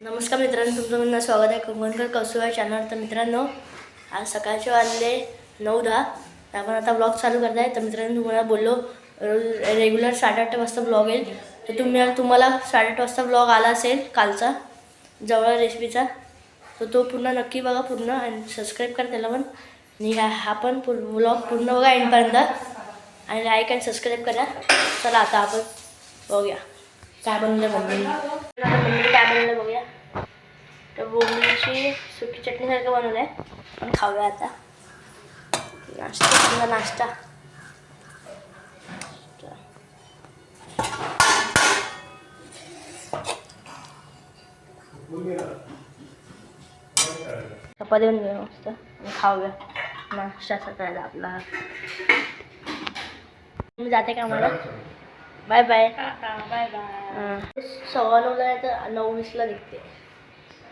नमस्कार मित्रांनो तुमचं म्हणणं स्वागत आहे. कंगणकर कौसुबा चॅनल तर मित्रांनो आज सकाळचे वाजले नऊ दहा. तर आपण आता ब्लॉग चालू करत आहे तर मित्रांनो तुम्हाला बोललो रेग्युलर साडेआठ वाजता ब्लॉग येईल. तर तुम्ही तुम्हाला साडेआठ वाजता ब्लॉग आला असेल कालचा जवळ रेसिपीचा तर तो पूर्ण नक्की बघा पूर्ण आणि सबस्क्राईब करा त्याला पण. आणि हा हा पण ब्लॉग पूर्ण बघा एंडपर्यंत आणि लाईक आणि सबस्क्राईब करा. चला आता आपण बघूया. काय बनलं मम्मीने आता काय बनवलं बघूया? बोंबीची सुकी चटणीसारखं बनवलं आहे पण खाऊया आता. नाश्ता समजा नाश्ता. चपाती देऊन घेऊया मस्त खाऊया. नाश्ता सकाळचा आपला. मी जाते का मला बाय. Bye bye. बाय सव्वा नऊला नाही तर नऊ वीसला निघते.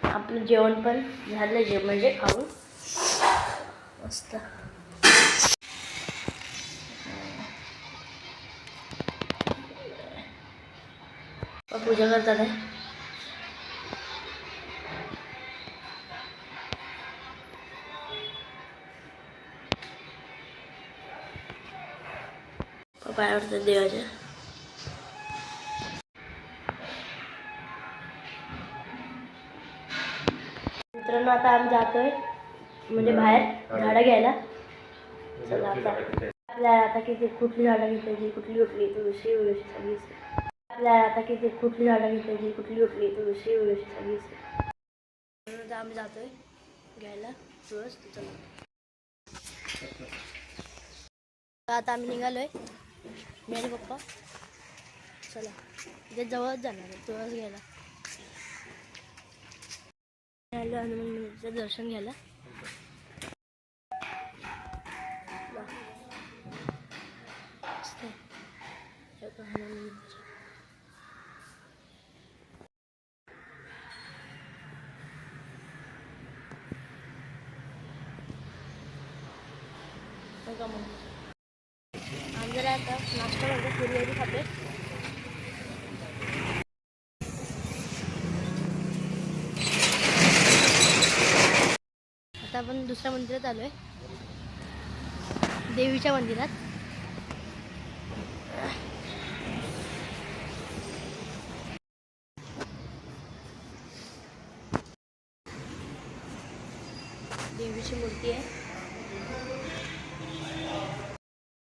आपलं जेवण पण झालं जे म्हणजे खाऊन मस्त. पूजा करतात आहे. पप्पा आवडतात देवाच्या. मित्रांनो आता आम्ही जातोय. म्हणजे बाहेर झाडं घ्यायला. चला आता. आपल्याला आता किती कुठली झाडं घेतली कुठली कुठली तुळशी वगैरे सगळी आपल्याला आता किती कुठली झाडं घेतली कुठली कुठली तुळशी वगैरे सगळी म्हणून आम्ही जातोय घ्यायला. तुळस चला. आता आम्ही निघालोय. मी आणि पप्पा. चला. इथे जवळच जाणार तुळस घ्यायला. आलो हनुमान मंदिराचं दर्शन घ्यायला वा. मस्त आहे. हे बघा हनुमान मंदिर. बघा मंदिर. आम्ही जरा आता नाश्ता म्हणजे पुरी खाते आता आपण दुसऱ्या मंदिरात आलोय. देवीच्या मंदिरात. देवीची मूर्ती आहे.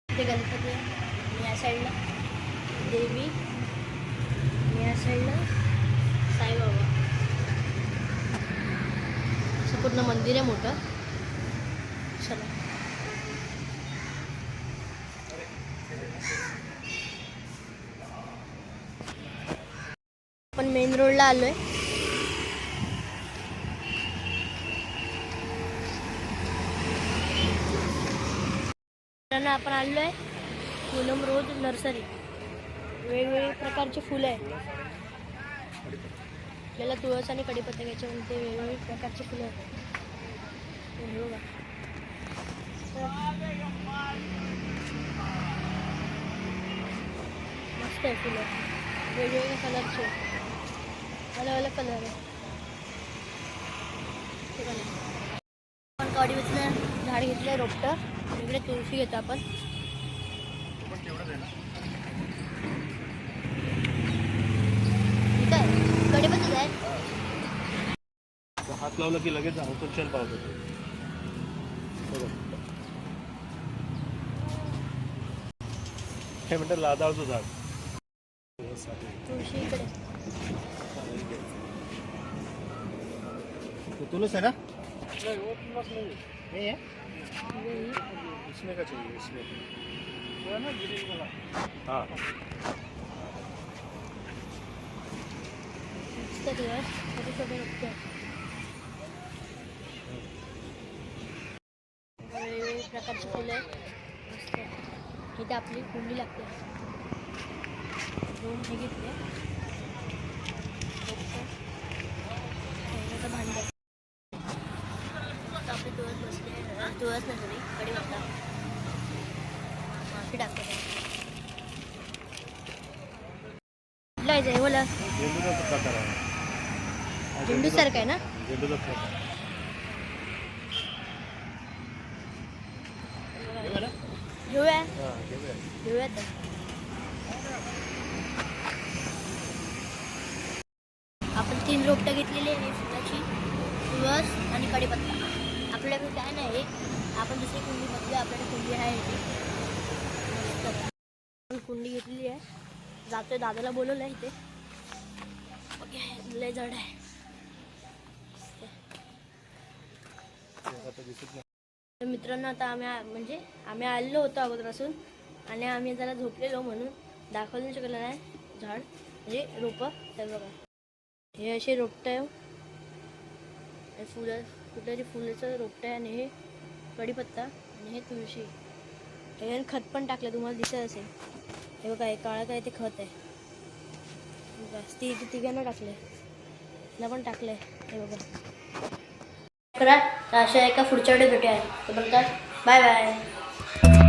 ते गणपती आहे. या साईडला देवी. या साईडला साईबाबा. असं पूर्ण मंदिर आहे मोठं. चला. आपण मेन रोडला आलोय. आपण आपण आलोय फुलम रोज नर्सरी वेगवेगळ्या प्रकारचे फुलं आहे. आपल्याला तुळस आणि कडीपत्ता घ्यायचे म्हणते वेगवेगळे प्रकारचे फुलं आहेत मस्त आहे फुलं. वेगवेगळ्या कलरचे. अलग अलग कलर आहे हे बघा. आपण झाड घेतलं रोपटं. इकडे तुळशी घेतो आपण. ठीक आहे आहे हात लावला की लगेच अवतरशाल पावतो हे म्हणतात लादाळचं झाड. तुलस है ना? नहीं है वेली. इसमें का चाहिए इसमें हाँ. मस्त दिवस छोटे छोटे रोपटे प्रकारची फुलं. आहेत इथे आपली कुंडी लागते. दोन हे घेतले. भांड. ठेवण्याचं आपली तुळस बसले. तुळस नाही सॉरी बघता माफी टाकते. कुठला आहे बोला प्रकार आहे झेंडूसारखं आहे ना? झेंडूचा फळ. घेऊया. घेऊया तर आपण तीन रोपटं घेतलेली आहे फुलाची तुळस आणि कढीपत्ता. आपल्याकडे काय नाही आपण दुसरी कुंडी बघली आपल्याकडे कुंडी आहे आपण कुंडी घेतलेली आहे. जातोय दादाला बोलवलं आहे इथे. ओके लय जड आहे. तर मित्रांनो आता आम्ही म्हणजे आम्ही आलेलो होतो अगोदरपासून आणि आम्ही जरा झोपलेलो म्हणून दाखवू नाही शकलं नाही झाड म्हणजे रोपं तर बघा. हे असे रोपटं आहे हो. फुलं कुठल्याची फुलाचं रोपटं आहे आणि हे कढीपत्ता आणि हे तुळशी. हे खत पण टाकलं तुम्हाला दिसत असेल. हे बघा हे काळं काय ते खत आहे. बस ती तिघांना टाकलं आहे पण टाकलं आहे हे बघा. करा. तर अशा एका पुढच्या व्हिडिओ भेटूया. तोपर्यंत बाय बाय.